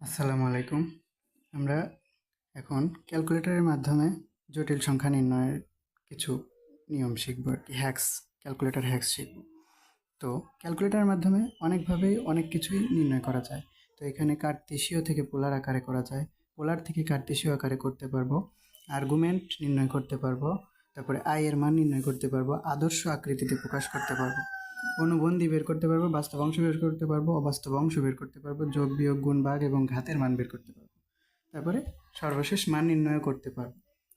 আসসালামু আলাইকুম। আমরা এখন ক্যালকুলেটরের মাধ্যমে জটিল সংখ্যা নির্ণয়ের কিছু নিয়ম শিখব আর কি হ্যাক্স ক্যালকুলেটর হ্যাক্স শিখব। তো ক্যালকুলেটরের মাধ্যমে অনেকভাবেই অনেক কিছুই নির্ণয় করা যায়। তো এখানে কার্তেশীয় থেকে পোলার আকারে করা যায়, পোলার থেকে কার্তেশীয় আকারে করতে পারব আর্গুমেন্ট নির্ণয় করতে পারব, তারপরে আয়ের মান নির্ণয় করতে পারব, আদর্শ আকৃতিতে প্রকাশ করতে পারব। অনুবন্ধী বের করতে পারব, বাস্তব অংশ বের করতে পারব, অবাস্তব অংশ বের করতে পারব, যোগ, বিয়োগ, গুণ ভাগ এবং ঘাতের মান বের করতে পারব। তারপরে সর্বশেষ মান নির্ণয় করতে পারব।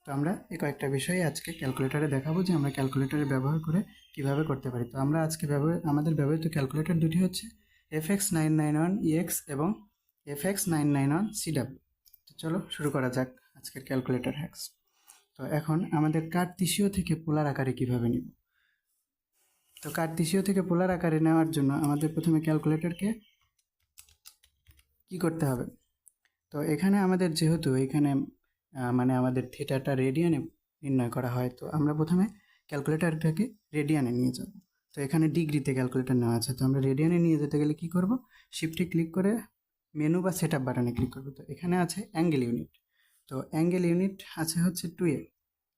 তো আমরা এই কয়েকটা বিষয়ে আজকে ক্যালকুলেটারে দেখাবো যে আমরা ক্যালকুলেটারে ব্যবহার করে কীভাবে করতে পারি। তো আমরা আজকে ব্যবহার আমাদের ব্যবহৃত ক্যালকুলেটর দুটি হচ্ছে F X nine nine one EX এবং F X nine nine one CW তো চলো শুরু করা যাক আজকের ক্যালকুলেটর হ্যাক্স তো এখন আমাদের কার্তিসীয় থেকে পোলার আকারে কীভাবে নিব? তো কার্তিসীয় থেকে পোলার আকারে নেওয়ার জন্য আমাদের প্রথমে ক্যালকুলেটরকে কি করতে হবে? তো এখানে আমাদের যেহেতু এখানে মানে আমাদের থিটাটা রেডিয়ানে নির্ণয় করা হয়, তো আমরা প্রথমে ক্যালকুলেটরটাকে রেডিয়ানে নিয়ে যাব। তো এখানে ডিগ্রিতে ক্যালকুলেটর নেওয়া আছে, তো আমরা রেডিয়ানে নিয়ে যেতে গেলে কি করব? শিফটে ক্লিক করে মেনু বা সেট আপ বাটনে ক্লিক করব। তো এখানে আছে অ্যাঙ্গেল ইউনিট তো অ্যাঙ্গেল ইউনিট আছে হচ্ছে টু এ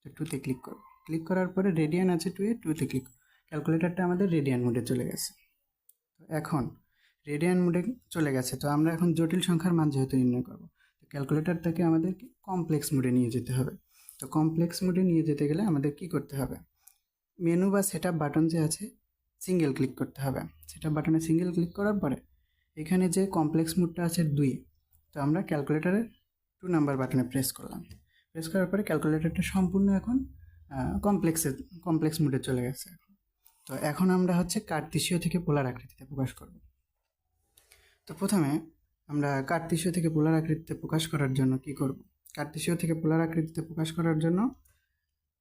তো টুতে ক্লিক করব। ক্লিক করার পরে রেডিয়ান আছে টু এ টুতে ক্লিক ক্যালকুলেটরটা আমাদের রেডিয়ান মোডে চলে গেছে। এখন রেডিয়ান মোডে চলে গেছে, তো আমরা এখন জটিল সংখ্যার মান যেহেতু নির্ণয় করব, তো ক্যালকুলেটরটাকে আমাদেরকে কমপ্লেক্স মোডে নিয়ে যেতে হবে। তো কমপ্লেক্স মোডে নিয়ে যেতে গেলে আমাদের কি করতে হবে? মেনু বা সেট বাটন যে আছে সিঙ্গেল ক্লিক করতে হবে। সেট বাটনে সিঙ্গেল ক্লিক করার পরে এখানে যে কমপ্লেক্স মোডটা আছে দুই, তো আমরা ক্যালকুলেটরের টু নাম্বার বাটনে প্রেস করলাম। প্রেস করার পরে ক্যালকুলেটারটা সম্পূর্ণ এখন কমপ্লেক্সে কমপ্লেক্স মোডে চলে গেছে। এখন তো এখন আমরা হচ্ছে কার্তিসীয় থেকে পোলার আকৃতিতে প্রকাশ করব। তো প্রথমে আমরা কার্তিসীয় থেকে পোলার আকৃতিতে প্রকাশ করার জন্য কি করব? কার্তিসীয় থেকে পোলার আকৃতিতে প্রকাশ করার জন্য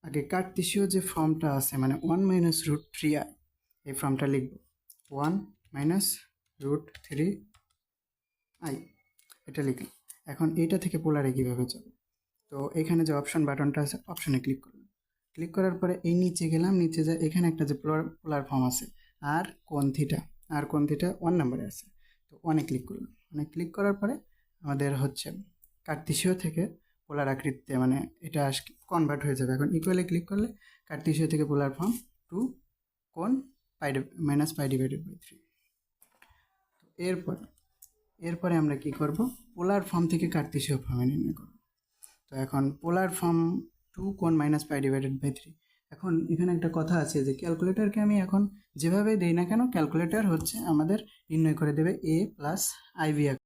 আগে কার্তিসীয় যে ফর্মটা আছে মানে one minus root three i এই ফর্মটা লিখব। One minus root three i এটা লিখলাম। এখন এইটা থেকে পোলারে কীভাবে যাব? তো এখানে যে অপশন বাটনটা আছে অপশনে ক্লিক করলাম। ক্লিক করার পরে এই নিচে গেলাম, নিচে যা, এখানে একটা যে পোলার ফর্ম আছে, আর কোন থিটা আর কোন থিটা ওয়ান নাম্বারে আছে। তো ওয়ানে ক্লিক করলাম। মানে ক্লিক করার পরে আমাদের হচ্ছে কার্তিসীয় থেকে পোলার আকৃতিতে মানে এটা কনভার্ট হয়ে যাবে। এখন ইকুয়ালে ক্লিক করলে কার্তিসীয় থেকে পোলার ফর্ম টু কোন pi minus pi divided by three তো এরপর, এরপরে আমরা কি করব? পোলার ফর্ম থেকে কার্তিসীয় ফর্মে নির্ণয় করব। তো এখন পোলার ফর্ম টু কোন minus pi divided by three. এখন এখানে একটা কথা আছে যে ক্যালকুলেটরকে আমি এখন যেভাবে দেই না কেন, ক্যালকুলেটর হচ্ছে আমাদের নির্ণয় করে দেবে এ প্লাস আইভি